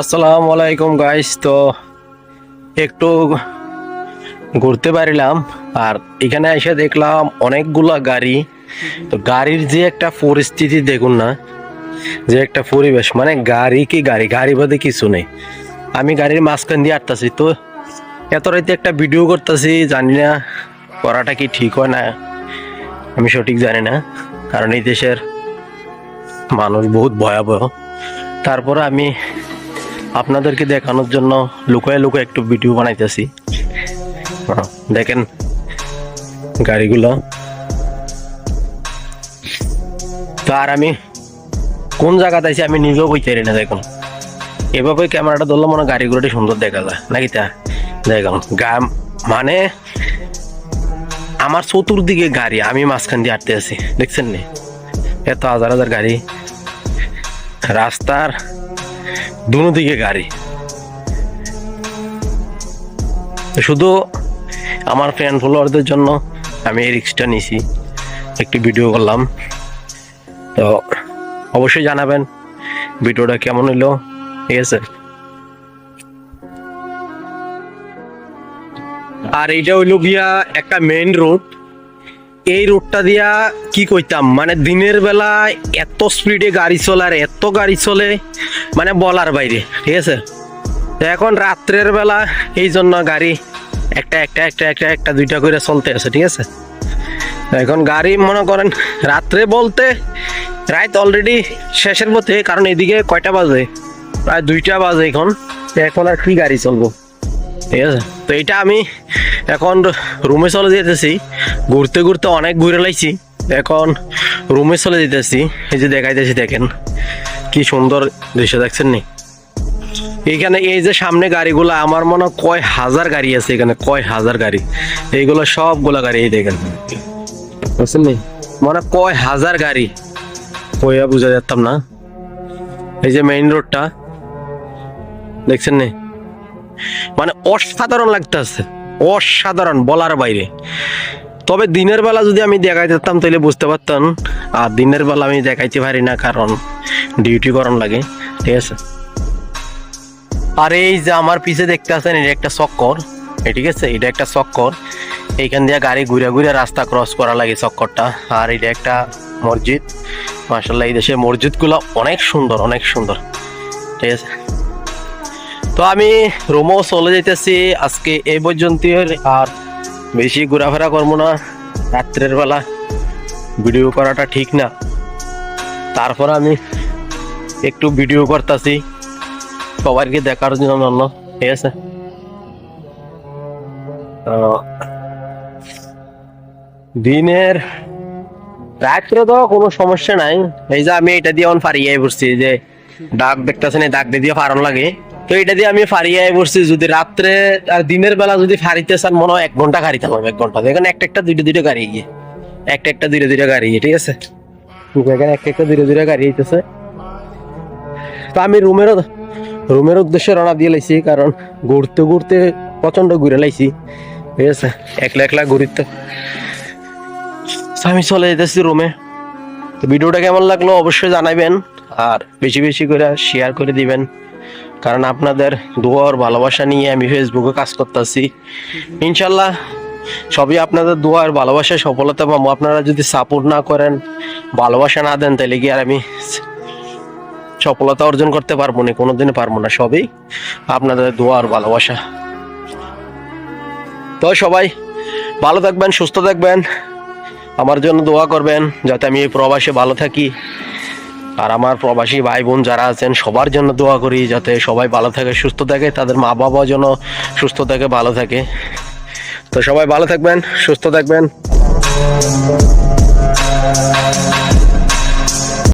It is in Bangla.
আসসালামু আলাইকুম গাইস তো একটু ঘুরতে পারিলাম, আর এখানে এসে দেখলাম অনেকগুলা গাড়ি। তো গাড়ির যে একটা পরিস্থিতি দেখুন না, যে একটা পরিবেশ মানে গাড়ি কি গাড়ি? গাড়ি বাদে কিছু নেই। আমি গাড়ির মাঝখান দিয়ে আটতাছি তো এত রাইতে একটা ভিডিও করতেছি, জানি না করাটা কি ঠিক হয় না, আমি সঠিক জানি না, কারণ এই দেশের মানুষ বহুত ভয়াবহ। তারপরে আমি আপনাদেরকে দেখানোর জন্য লুকায় লুকায় একটু ভিডিও বানাইতেছি। হ্যাঁ, দেখেন গাড়িগুলো। তো আর আমি কোন জায়গাতে আছি আমি নিজেও বইতে না দেখুন। এভাবে ক্যামেরাটা ধরলে মনে গাড়িগুলোটি সুন্দর দেখা যায় নাকি তা? দেখুন গা মানে আমার চতুর্দিকে গাড়ি আমি মাঝখান দিয়ে হাঁটতে আছি দেখছেন নি? এত হাজার হাজার গাড়ি রাস্তার দুনো দিকে গাড়ি। শুধু আমার ফ্রেন্ড ফলোয়ারদের জন্য আমি এই রিক্সটা নিছি। একটি ভিডিও করলাম। তো অবশ্যই জানাবেন ভিডিওটা কেমন হইল ঠিক আছে? আর এইটা হইল গিয়া একটা মেইন রোড এই রোডটা দিয়া কি কইতাম? মানে দিনের বেলায় এত স্পিডে গাড়ি চলে আর এত গাড়ি চলে মানে বলার বাইরে, ঠিক আছে? এখন রাত্রের বেলা এই জন্য গাড়ি একটা একটা একটা একটা একটা, দুইটা করে চলতে আছে, ঠিক আছে? এখন গাড়ি মনে করেন রাত্রে বলতে রাত অলরেডি শেষের পথে, কারণ এদিকে কয়টা বাজে? প্রায় দুইটা বাজে এখন এখন আর কি গাড়ি চলবো? ঠিক আছে? তো এটা আমি এখন রুমে চলে যেতেছি। ঘুরতে ঘুরতে অনেক ঘুরে লাইছি। এখন রুমে চলে যেতেছি। এই যে দেখাইতেছি, দেখেন। কি সুন্দর দৃশ্য দেখছেন নি? এইখানে এই যে সামনে গাড়িগুলো, আমার মনে কয় হাজার গাড়ি আছে এখানে, কয় হাজার গাড়ি। এইগুলো সবগুলা গাড়ি, এই দেখেন। বুঝছেন নি? মানে কয় হাজার গাড়ি। কইয়া বুঝা যেতাম না। এই যে মেইন রোডটা দেখছেন নি? মানে অসাধারণ লাগতেছে। অসাধারণ বলার বাইরে। তবে দিনের বেলা যদি আমি দেখাইতে পারতাম তাহলে বুঝতে পারতাম, আর দিনের বেলা আমি দেখাইতে পারি না, কারণ ডিউটি করন লাগে, ঠিক আছে? আর এই যে আমার পিছে দেখতে আছেন, এটা একটা চক্কর ঠিক আছে? এটা একটা চক্কর, এইখান দিয়ে গাড়ি ঘুরে ঘুরে রাস্তা ক্রস করা লাগে চক্করটা, আর এটা একটা মসজিদ। মার্শাল্লাহ এই দেশের মসজিদগুলো অনেক সুন্দর অনেক সুন্দর, ঠিক আছে? তো আমি রুমও চলে যেতেছি আজকে এই পর্যন্ত আর বেশি ঘোরাফেরা করব না। রাত্রের বেলা ভিডিও করাটা ঠিক না। তারপর আমি একটু ভিডিও করতেছি। সবাইকে দেখার জন্য অন্য ঠিক আছে? দিনের রাত্রে তো কোনো সমস্যা নাই। এই যে আমি এটা দিয়ে অন ফারিয়ে পড়ছি যে ডাক দেখতেছেন, এই ডাক দিয়ে ফারন লাগে। তো এটা দিয়ে আমি ফারিয়ে বসছি, যদি রাত্রে আর দিনের বেলা যদি ফারিতে চান, মনে হয় এক ঘণ্টা গাড়ি পারব এক ঘণ্টা। এখানে একটা একটা দুইটা দুইটা গাড়ি গিয়ে, একটা একটা দুইটা দুইটা গাড়ি ঠিক আছে? এখানে একটা একটা দুইটা দুইটা গাড়ি হইতেছে তো আমি রুমেরও রুমের উদ্দেশ্যে রওনা দিয়ে লাইছি, কারণ ঘুরতে ঘুরতে প্রচণ্ড ঘুরে লাইছি, ঠিক আছে? একলা একলা ঘুরিতে। আমি চলে যেতেছি রুমে। তো ভিডিওটা কেমন লাগল অবশ্যই জানাবেন, আর বেশি বেশি করে শেয়ার করে দিবেন। কারণ আপনাদের দোয়ার ভালোবাসা নিয়ে আমি ফেসবুকে কাজ করতেছি। ইনশাল্লাহ সবই আপনাদের দোয়ার ভালোবাসায় সফলতা পাবো। আপনারা যদি সাপোর্ট না করেন, ভালোবাসা না দেন, তাহলে কি আর আমি সফলতা অর্জন করতে পারব না কোনোদিনই পারব না। সবই আপনাদের দোয়ার ভালোবাসা। তো সবাই ভালো থাকবেন, সুস্থ থাকবেন। আমার জন্য দোয়া করবেন, যাতে আমি এই প্রবাসে ভালো থাকি। আর আমার প্রবাসী ভাই বোন যারা আছেন, সবার জন্য দোয়া করি যাতে সবাই ভালো থাকে, সুস্থ থাকে, তাদের মা বাবা যেন সুস্থ থাকে, ভালো থাকে। তো সবাই ভালো থাকবেন, সুস্থ থাকবেন।